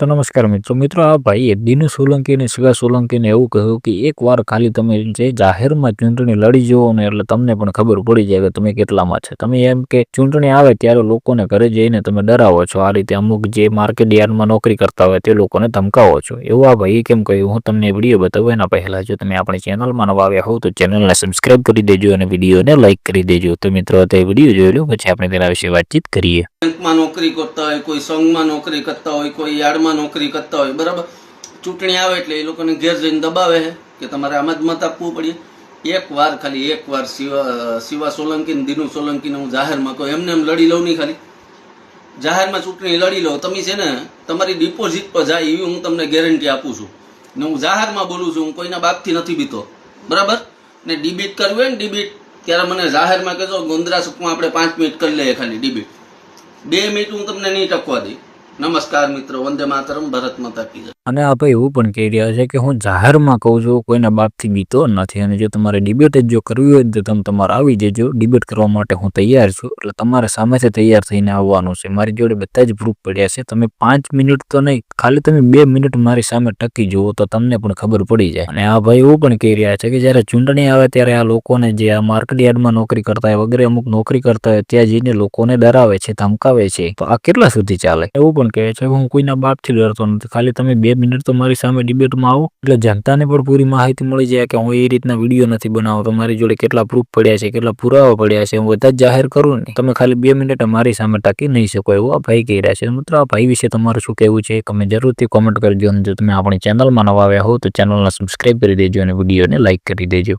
તો નમસ્કાર મિત્રો મિત્રો આ ભાઈએ દિનુ સોલંકી અને શિવા સોલંકીને એવું કહ્યું કે એક વાર ખાલી તમે જે જાહેરમાં ચૂંટણી લડી જુઓ ને એટલે તમને પણ ખબર પડી જાય કે તમે કેટલામાં છે. તમે એમ કે ચૂંટણી આવે ત્યારે લોકોને ઘરે જઈને તમે ડરાવો છો. આ રીતે અમુક જે માર્કેટ યાર્ડમાં નોકરી કરતા હોય તે લોકોને ધમકાવો છો. એવું આ ભાઈએ કેમ કહ્યું? હું તમને વીડિયો બતાવું. એના પહેલાં જો તમે આપણી ચેનલમાં નવા આવ્યા હોવ તો ચેનલને સબસ્ક્રાઇબ કરી દેજો અને વિડીયોને લાઇક કરી દેજો. તો મિત્રો, તે વીડિયો જોઈ લો, પછી આપણે તેના વિશે વાતચીત કરીએ. બેંકમાં નોકરી કરતા હોય, કોઈ સંઘમાં નોકરી કરતા હોય, કોઈ યાર્ડમાં નોકરી કરતા હોય, બરાબર? ચૂંટણી આવે એટલે એ લોકોને ઘેર જઈને દબાવે છે કે તમારે આમ જ મત આપવું પડે. એક વાર ખાલી, એક વાર શિવા શિવા સોલંકી દિનુ સોલંકીને હું જાહેરમાં કહું, એમને એમ લડી લઉં નહીં ખાલી. જાહેરમાં ચૂંટણી લડી લો તમે છે ને, તમારી ડિપોઝિટ પર જાય એવી હું તમને ગેરંટી આપું છું. ને હું જાહેરમાં બોલું છું, હું કોઈના બાપથી નથી બીતો. બરાબર? ને ડિબિટ કરવી હોય ને ડિબિટ ત્યારે મને જાહેરમાં કહેજો, ગોંદરા સુખમાં આપણે પાંચ મિનિટ કરી લઈએ ખાલી ડિબિટ બે મિનિટ હું તમને નહીં ટકવા દઈ. નમસ્કાર મિત્રો વંદે માતરમ ભરત માતા કી. અને આ ભાઈ એવું પણ કહી રહ્યા છે કે હું જાહેરમાં કહું છું, કોઈના બાપથી બીતો નથી. અને જો તમારે ડિબેટ જ જો કરવી હોય તો તમે તમારે આવી જજો. ડિબેટ કરવા માટે હું તૈયાર છું. એટલે તમારે સામેથી તૈયાર થઈને આવવાનું છે. મારી જોડે બધા જ પ્રૂફ પડ્યા છે. તમે પાંચ મિનિટ તો નહીં, ખાલી તમે બે મિનિટ મારી સામે ટકી જુઓ તો તમને પણ ખબર પડી જાય. અને આ ભાઈ એવું પણ કહી રહ્યા છે કે જ્યારે ચૂંટણી આવે ત્યારે આ લોકોને જે આ માર્કેટ યાર્ડમાં નોકરી કરતા હોય, વગેરે અમુક નોકરી કરતા હોય, ત્યાં જઈને લોકોને ડરાવે છે, ધમકાવે છે. તો આ કેટલા સુધી ચાલે? એવું પણ કહે છે, હું કોઈના બાપથી ડરતો નથી. ખાલી તમે બે મિનિટ તો મારી સામે ડિબેટમાં આવો. એટલે જનતાને પણ પૂરી માહિતી મળી જાય કે હું એ રીતના વીડિયો નથી બનાવતો મારી જોડે કેટલા પ્રૂફ પડ્યા છે, કેટલા પુરાવા પડ્યા છે, હું બધા જ જાહેર કરું ને. તમે ખાલી બે મિનિટ મારી સામે ટકી નહીં શકો એવું આ ભાઈ કહી રહ્યા છે. મિત્રો, આ ભાઈ વિશે તમારું શું કહેવું છે તમે જરૂરથી કોમેન્ટ કરજો અને જો તમે આપણી ચેનલમાં નવા આવ્યા હો તો ચેનલને સબસ્ક્રાઈબ કરી દેજો અને વિડીયોને લાઇક કરી દેજો.